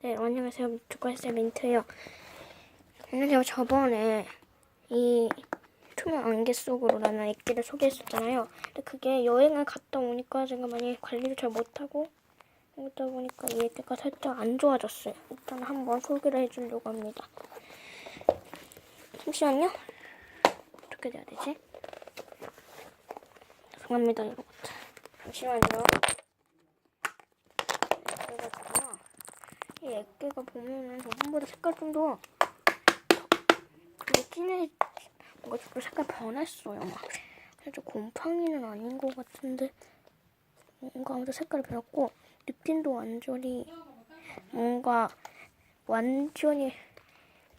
네, 안녕하세요. 주권세 민트예요. 안녕하세요. 저번에 이 투명 안개 속으로라는 액기를 소개했었잖아요. 근데 그게 여행을 갔다 오니까 제가 많이 관리를 잘 못하고 그러다 보니까 이 액기가 살짝 안 좋아졌어요. 일단 한번 소개를 해주려고 합니다. 잠시만요. 어떻게 돼야 되지? 죄송합니다, 여러분. 잠시만요. 이 액계가 보면은 저번보다 색깔 좀 더. 진해 뭔가 조금 색깔 변했어요. 막 살짝 곰팡이는 아닌 것 같은데. 뭔가 아무튼 색깔이 변했고 느낌도 완전히 뭔가 완전히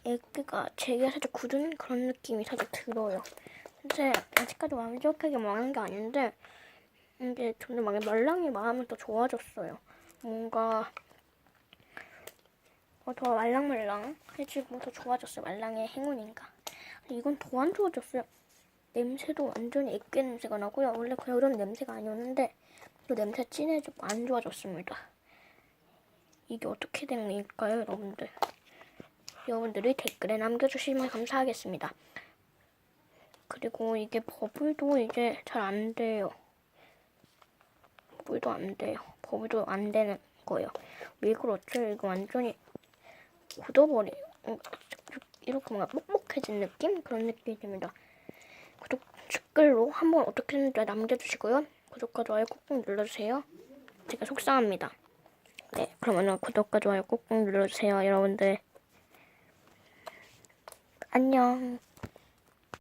액계가 제게 살짝 굳은 그런 느낌이 살짝 들어요. 근데 아직까지 완벽하게 망한 게 아닌데 이게 점점 막 말랑이 마음은 더 좋아졌어요. 뭔가 어, 더 말랑말랑 해지고 더 좋아졌어요. 말랑의 행운인가. 이건 더 안 좋아졌어요. 냄새도 완전히 액괴 냄새가 나고요. 원래 그런 냄새가 아니었는데 또 냄새 진해지고 안 좋아졌습니다. 이게 어떻게 된 일까요, 여러분들? 여러분들이 댓글에 남겨주시면 감사하겠습니다. 그리고 이게 버블도 이제 잘 안 돼요. 버블도 안 돼요. 버블도 안 되는 거예요. 왜 그렇죠? 이거 완전히 굳어버리 어, 이렇게 뭔가 뻑뻑해진 느낌 그런 느낌이 듭니다. 구독 댓글로 한번 어떻게 했는지 남겨주시고요. 구독과 좋아요 꾹꾹 눌러주세요. 제가 속상합니다. 네, 그러면은 구독과 좋아요 꾹꾹 눌러주세요, 여러분들. 안녕.